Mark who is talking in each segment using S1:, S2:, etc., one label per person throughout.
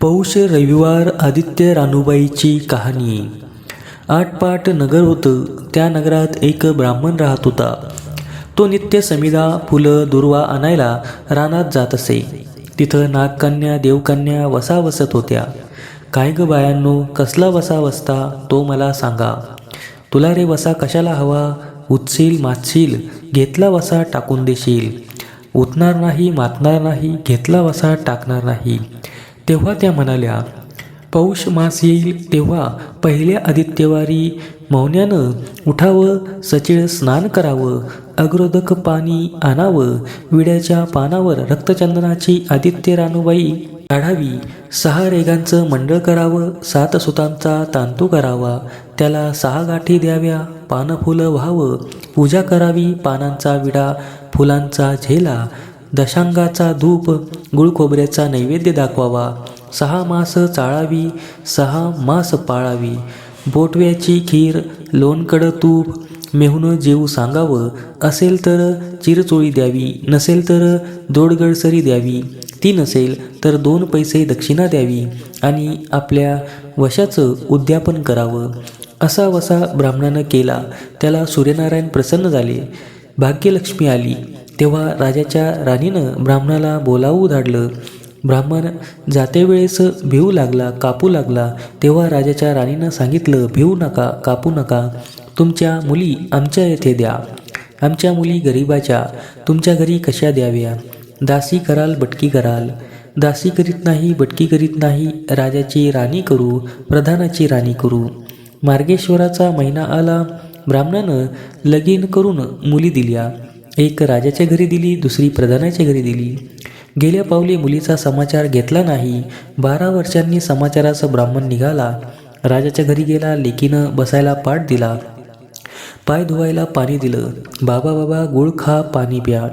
S1: पौष रविवार आदित्य रानूबाईची कहाणी. आठपाट नगर होतं. त्या नगरात एक ब्राह्मण राहत होता. तो नित्य समिधा फुलं दुर्वा आणायला रानात जात असे. तिथं नागकन्या देवकन्या वसा वसत होत्या. काय ग बायांनो कसला वसा वसता तो मला सांगा. तुला रे वसा कशाला हवा? उचशील मातशील घेतला वसा टाकून देशील. उतणार नाही मातणार नाही घेतला वसा टाकणार नाही. तेव्हा त्या म्हणाल्या पौष मास येईल तेव्हा पहिल्या आदित्यवारी मौन्यानं उठावं सचिळ स्नान करावं अग्रोदक पाणी आणावं विड्याच्या पानावर रक्तचंदनाची आदित्य रानूबाई काढावी सहा रेगांचं मंडळ करावं सात सुतांचा तांतू करावा त्याला सहा गाठी द्याव्या पानफुलं व्हावं पूजा करावी पानांचा विडा फुलांचा झेला दशांगाचा धूप गुळ खोबऱ्याचा नैवेद्य दाखवावा. सहा मास चाळावी सहा मास पाळावी. बोटव्याची खीर लोणकडं तूप मेहून जेऊ सांगावं. असेल तर चिरचोळी द्यावी नसेल तर दोडगडसरी द्यावी. ती नसेल तर दोन पैसे दक्षिणा द्यावी आणि आपल्या वशाचं उद्यापन करावं. असा वसा ब्राह्मणानं केला. त्याला सूर्यनारायण प्रसन्न झाले. भाग्यलक्ष्मी आली. तेव्हा राजाच्या राणीनं ब्राह्मणाला बोलावू धाडलं ब्राह्मण जाते वेळेस भिवू लागला कापू लागला. तेव्हा राजाच्या राणीनं सांगितलं भिवू नका कापू नका. तुमच्या मुली आमच्या येथे द्या. आमच्या मुली गरिबाच्या. तुमच्या घरी कशा द्याव्या? दासी कराल बटकी कराल. दासी करीत नाही बटकी करीत नाही. राजाची राणी करू प्रधानाची राणी करू. मार्गेश्वराचा महिना आला. ब्राह्मणानं लगीन करून मुली दिल्या. एक राजाच्या घरी दिली दुसरी प्रधानाच्या घरी दिली. गेल्या पावली मुलीचा समाचार घेतला नाही. बारा वर्षांनी समाचाराचा ब्राह्मण निघाला. राजाच्या घरी गेला लेकीनं बसायला पाठ दिला. पाय धुवायला पाणी दिलं. बाबा बाबा गुळ खा पाणी प्या.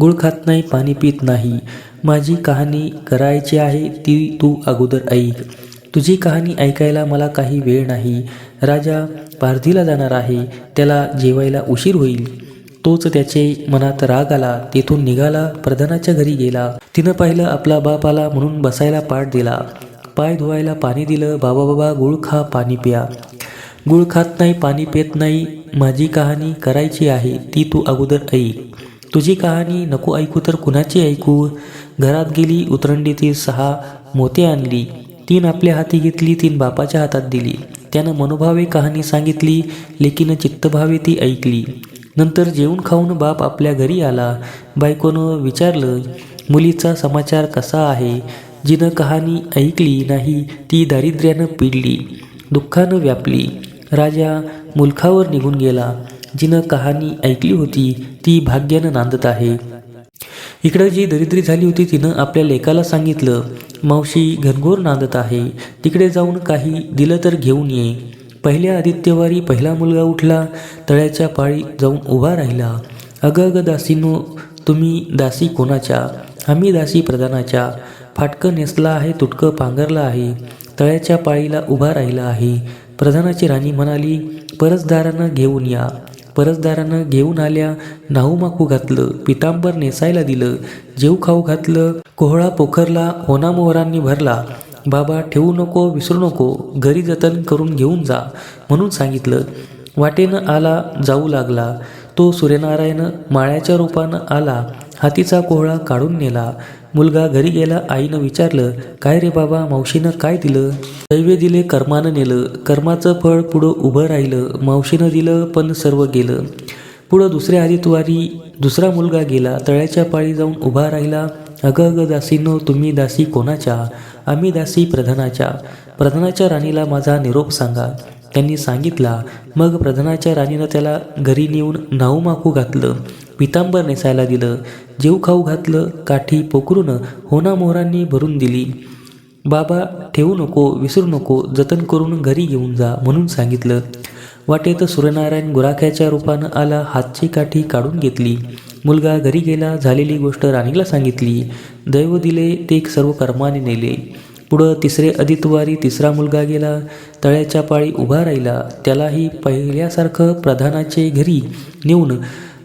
S1: गुळ खात नाही पाणी पित नाही. माझी कहाणी करायची आहे ती तू अगोदर ऐक. तुझी कहाणी ऐकायला मला काही वेळ नाही. राजा पारधीला जाणार आहे. त्याला जेवायला उशीर होईल. तोच त्याचे मनात राग आला तेथून निघाला प्रधानाच्या घरी गेला. तिनं पाहिलं आपला बाप आला म्हणून बसायला पाठ दिला. पाय धुवायला पाणी दिलं बाबा बाबा गुळ खा पाणी प्या. गुळ खात नाही पाणी पेत नाही माझी कहाणी करायची आहे ती तू अगोदर ऐक. तुझी कहाणी नको ऐकू तर कुणाची ऐकू? घरात गेली उतरंडीतील सहा मोते आणली. तीन आपल्या हाती घेतली तीन बापाच्या हातात दिली. त्यानं मनोभावे कहाणी सांगितली लेकीनं चित्तभावे ती ऐकली. नंतर जेवून खाऊन बाप आपल्या घरी आला. बायकोनं विचारलं मुलीचा समाचार कसा आहे? जिनं कहाणी ऐकली नाही ती दारिद्र्यानं पिडली दुःखानं व्यापली. राजा मुलखावर निघून गेला. जिनं कहाणी ऐकली होती ती भाग्यानं नांदत आहे. इकडं जी दरिद्री झाली होती तिनं आपल्या लेकाला सांगितलं मावशी घनघोर नांदत आहे. तिकडे जाऊन काही दिलं तर घेऊन ये. पहिल्या आदित्यवारी पहिला मुलगा उठला तळ्याच्या पाळी जाऊन उभा राहिला. अगं अगं दासीनो तुम्ही दासी कोणाच्या? आम्ही दासी प्रधानाच्या. फाटकं नेसला आहे तुटकं पांघरलं आहे. तळ्याच्या पाळीला उभा राहिला आहे. प्रधानाची राणी म्हणाली परसदारानं घेऊन या. परसदारानं घेऊन आल्या नाहू माकू घातलं पितांबर नेसायला दिलं जेव खाऊ घातलं कोहळा पोखरला होना मोहरांनी भरला. बाबा ठेवू नको विसरू नको घरी जतन करून घेऊन जा म्हणून सांगितलं. वाटेनं आला जाऊ लागला. तो सूर्यनारायण माळ्याच्या रूपानं आला हातीचा कोहळा काढून नेला. मुलगा घरी गेला आईनं विचारलं काय रे बाबा मावशीनं काय दिलं? दैवे दिले कर्मानं नेलं. कर्माचं फळ पुढं उभं राहिलं मावशीनं दिलं पण सर्व गेलं. पुढं दुसऱ्या आदितवारी दुसरा मुलगा गेला तळ्याच्या पाळी जाऊन उभा राहिला. अगं अगं दासीनो तुम्ही दासी कोणाच्या? आम्ही दासी प्रधानाच्या. प्रधानाच्या राणीला माझा निरोप सांगा. त्यांनी सांगितला मग प्रधानाच्या राणीनं त्याला घरी नेऊन नाऊ घातलं. पितांबर नेसायला दिलं. जेव खाऊ घातलं काठी पोखरून होना मोहरांनी भरून दिली. बाबा ठेवू नको विसरू नको जतन करून घरी घेऊन जा म्हणून सांगितलं. वाटेत सूर्यनारायण गुराख्याच्या रूपानं आला हातची काठी काढून घेतली. मुलगा घरी गेला झालेली गोष्ट राणीला सांगितली. दैव दिले ते सर्व कर्माने नेले. पुढं तिसरे अधितवारी तिसरा मुलगा गेला तळ्याच्या पाळी उभा राहिला. त्यालाही पहिल्यासारखं प्रधानाचे घरी नेऊन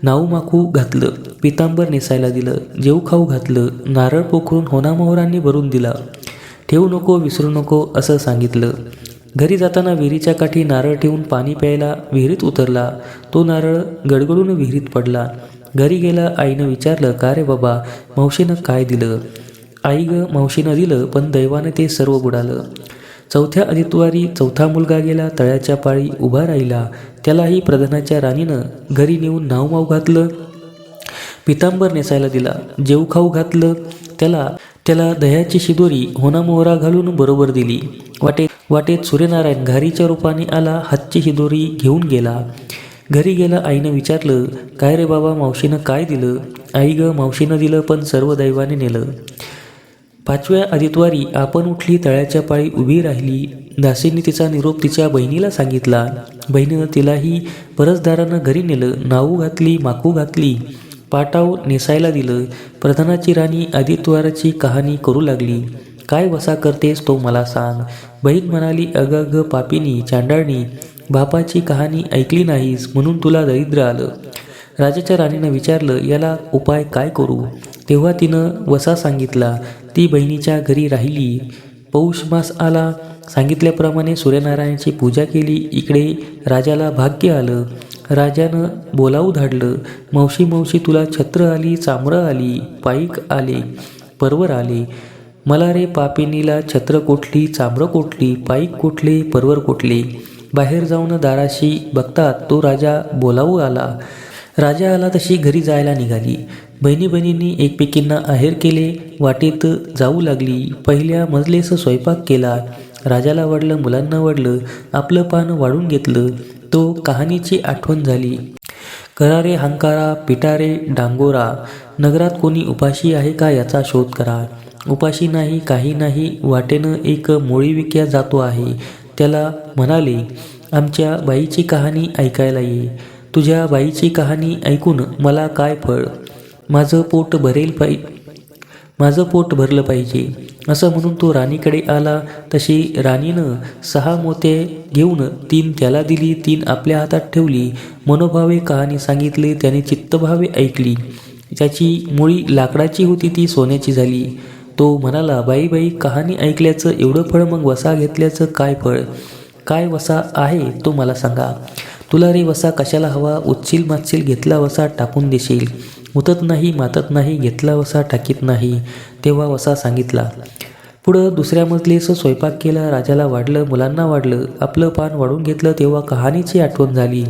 S1: नाऊमाखू घातलं. पितांबर नेसायला दिलं जेऊ खाऊ घातलं नारळ पोखरून होनामोहरांनी भरून दिला. ठेवू नको विसरू नको असं सांगितलं. घरी जाताना विहिरीच्या काठी नारळ ठेवून पाणी प्यायला विहिरीत उतरला. तो नारळ गडगडून विहिरीत पडला. घरी गेला आईनं विचारलं का रे बाबा मावशीनं काय दिलं? आई ग मावशीनं दिलं पण दैवानं ते सर्व बुडालं. चौथ्या आदित्यवारी चौथा मुलगा गेला तळ्याच्या पाळी उभा राहिला. त्यालाही प्रधानाच्या राणीनं घरी नेऊन नाव माव घातलं. पितांबर नेसायला दिला. जेऊ खाऊ घातलं. त्याला त्याला दह्याची शिदोरी होना मोहरा घालून बरोबर दिली. वाटेत वाटेत सूर्यनारायण घारीच्या रूपाने आला हातची शिदोरी घेऊन गेला. घरी गेला आईनं विचारलं काय रे बाबा मावशीनं काय दिलं? आई ग मावशीनं दिलं पण सर्व दैवाने नेलं. पाचव्या आदितवारी आपण उठली तळ्याच्या पाळी उभी राहिली. दासींनी तिचा निरोप तिच्या बहिणीला सांगितला. बहिणीनं तिलाही परसदारानं घरी नेलं नावू घातली माकू घातली. पाटाव नेसायला दिलं. प्रधानाची राणी आदित्यवाराची कहाणी करू लागली. काय वसा करतेस तो मला सांग बहीण म्हणाली अग अग पापिनी चांडाळणी. बापाची कहाणी ऐकली नाहीस म्हणून तुला दरिद्र आलं राजाच्या राणीनं विचारलं याला उपाय काय करू तेव्हा तिनं वसा सांगितला ती बहिणीच्या घरी राहिली. पौष मास आला. सांगितल्याप्रमाणे सूर्यनारायणाची पूजा केली. इकडे राजाला भाग्य आलं. राजानं बोलावू धाडलं. मावशी मावशी तुला छत्र आली चामरं आली पाईक आले परवर आले. मला रे पापिनीला छत्र कोठली चामरं कोठली पाईक कोठले परवर कोठले? बाहेर जाऊन दाराशी बघतात तो राजा बोलावू आला. राजा आला तशी घरी जायला निघाली. बहिणी बहिणींनी एकमेकींना आहेर केले वाटेत जाऊ लागली. पहिल्या मजलेस स्वयंपाक केला. राजाला वाढलं मुलांना वाढलं आपलं पान वाढून घेतलं. तो कहाणीची आठवण झाली. करारे हंकारा पिटारे डांगोरा नगरात कोणी उपाशी आहे का याचा शोध करा. उपाशी नाही काही नाही वाटेनं एक मोळी विक्या जातो आहे. त्याला म्हणाले आमच्या बाईची कहाणी ऐकायला ये. तुझ्या बाईची कहाणी ऐकून मला काय फळ? माझं पोट भरेल पाहि माझं पोट भरलं पाहिजे. असं म्हणून तो राणीकडे आला. तशी राणीनं सहा मोते घेऊन तीन त्याला दिली तीन आपल्या हातात ठेवली. मनोभावे कहाणी सांगितली त्याने चित्तभावे ऐकली. त्याची मुळी लाकडाची होती ती सोन्याची झाली. तो म्हणाला बाई बाई कहाणी ऐकल्याचं एवढं फळ मग वसा घेतल्याचं काय फळ? काय वसा आहे तो मला सांगा. तुला रे वसा कशाला हवा? उच्चिल मातशील घेतला वसा टाकून देशील. उतत नाही मातत नाही घेतला वसा टाकीत नाही. तेव्हा वसा सांगितला पुढं दुसऱ्या मजलीस स्वयंपाक केला राजाला वाढलं मुलांना वाढलं आपलं पान वाढून घेतलं तेव्हा कहाणीची आठवण झाली.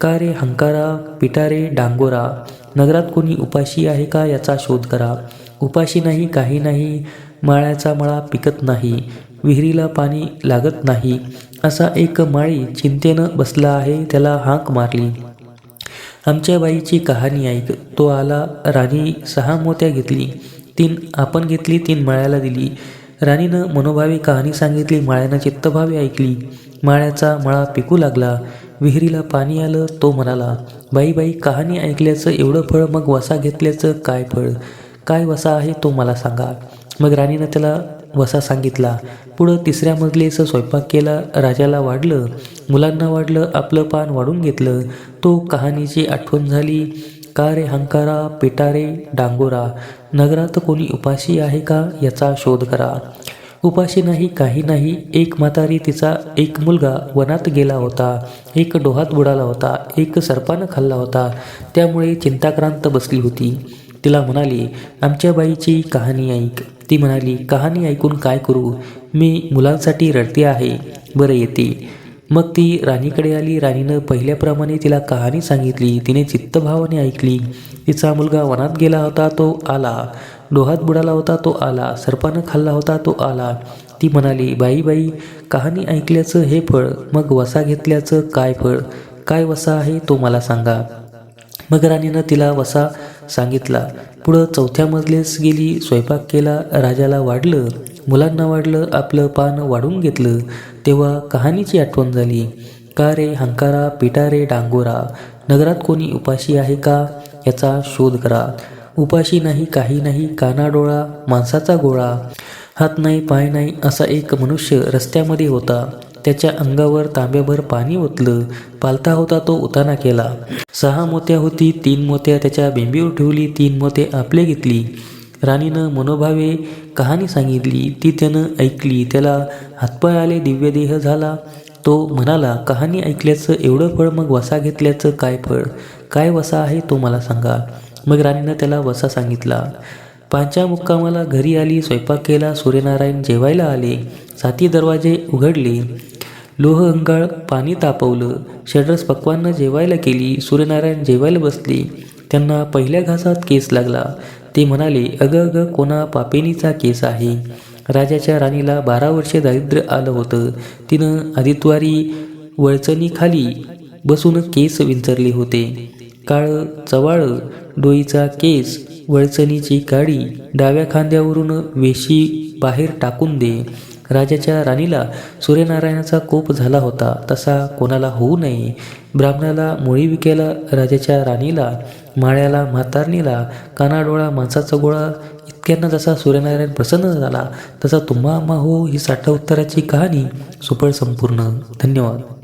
S1: का रे हंकारा पिटारे डांगोरा? नगरात कोणी उपाशी आहे का याचा शोध करा. उपाशी नाही काही नाही माळ्याचा मळा पिकत नाही विहिरीला पाणी लागत नाही. असा एक माळी चिंतेनं बसला आहे त्याला हाक मारली. आमच्या बाईची कहाणी ऐक. तो आला राणी सहा मोत्या घेतली. तीन आपण घेतली तीन माळ्याला दिली. राणीनं मनोभावी कहाणी सांगितली माळ्यानं चित्तभावी ऐकली. माळ्याचा मळा पिकू लागला. विहिरीला पाणी आलं तो म्हणाला बाई बाई कहाणी ऐकल्याचं एवढं फळ मग वसा घेतल्याचं काय फळ? काय वसा आहे तो मला सांगा. मग राणीनं त्याला वसा सांगितला. पुढं तिसऱ्या मजलीचं स्वयंपाक केला राजाला वाढलं. मुलांना वाढलं आपलं पान वाढून घेतलं. तो कहाणीची आठवण झाली. का रे हंकारा पिटारे डांगोरा नगरात कोणी उपाशी आहे का याचा शोध करा. उपाशी नाही काही नाही एक म्हातारी तिचा एक मुलगा वनात गेला होता एक डोहात बुडाला होता एक सर्पानं खाल्ला होता त्यामुळे चिंताक्रांत बसली होती. तिला म्हणाली आमच्या बाईची कहाणी ऐक. ती म्हणाली कहाणी ऐकून काय करू? मी मुलांसाठी रडते आहे. बरं येते. मग ती राणीकडे आली. राणीनं पहिल्याप्रमाणे तिला कहाणी सांगितली. तिने चित्तभावाने ऐकली. तिचा मुलगा वनात गेला होता तो आला. डोहात बुडाला होता तो आला. सर्पानं खाल्ला होता तो आला. ती म्हणाली बाई बाई कहाणी ऐकल्याचं हे फळ मग वसा घेतल्याचं काय फळ? काय वसा आहे तो मला सांगा. मग राणीनं तिला वसा सांगितला. पुढं चौथ्या मजलेस गेली स्वयंपाक केला राजाला वाढलं. मुलांना वाढलं आपलं पान वाढून घेतलं तेव्हा कहाणीची आठवण झाली. का रे हंकारा पिटारे डांगोरा? नगरात कोणी उपाशी आहे का? याचा शोध करा. उपाशी नाही काही नाही कानाडोळा माणसाचा गोळा. हात नाही पाय नाही असा एक मनुष्य रस्त्यामध्ये होता. त्याच्या अंगावर तांब्याभर पाणी ओतलं. पालता होता तो उताना केला. सहा मोत्या होती तीन मोत्या त्याच्या बिंबीवर ठेवली तीन मोते आपले घेतली. राणीनं मनोभावे कहाणी सांगितली ती त्यानं ऐकली. त्याला हातपाय आले दिव्यदेह झाला. तो म्हणाला कहाणी ऐकल्याचं एवढं फळ मग वसा घेतल्याचं काय फळ? काय वसा आहे तो मला सांगा. मग राणीनं त्याला वसा सांगितला पांच्या मुक्कामाला घरी आली स्वयंपाक केला सूर्यनारायण जेवायला आले साती दरवाजे उघडले लोह अंगाळ पाणी तापवलं षड्रस पक्वांना जेवायला केली सूर्यनारायण जेवायला बसले. त्यांना पहिल्या घासात केस लागला. ते म्हणाले अग अग कोणा पापेनीचा केस आहे. राजाच्या राणीला बारा वर्षे दारिद्र्य आलं होतं. तिनं आदित्वारी वळचणीखाली बसून केस विंचरले होते. काळं चवाळ डोईचा केस वळचणीची काडी डाव्या खांद्यावरून वेशी बाहेर टाकून दे. राजाच्या राणीला सूर्यनारायणाचा कोप झाला होता. तसा कोणाला होऊ नये. ब्राह्मणाला मुळी विकेला राजाच्या राणीला माळ्याला म्हातारणीला कानाडोळा माणसाचा गोळा इतक्यांना जसा सूर्यनारायण प्रसन्न झाला तसा तुम्हा आम्हा हो ही साठा उत्तराची कहाणी सुपळ संपूर्ण. धन्यवाद.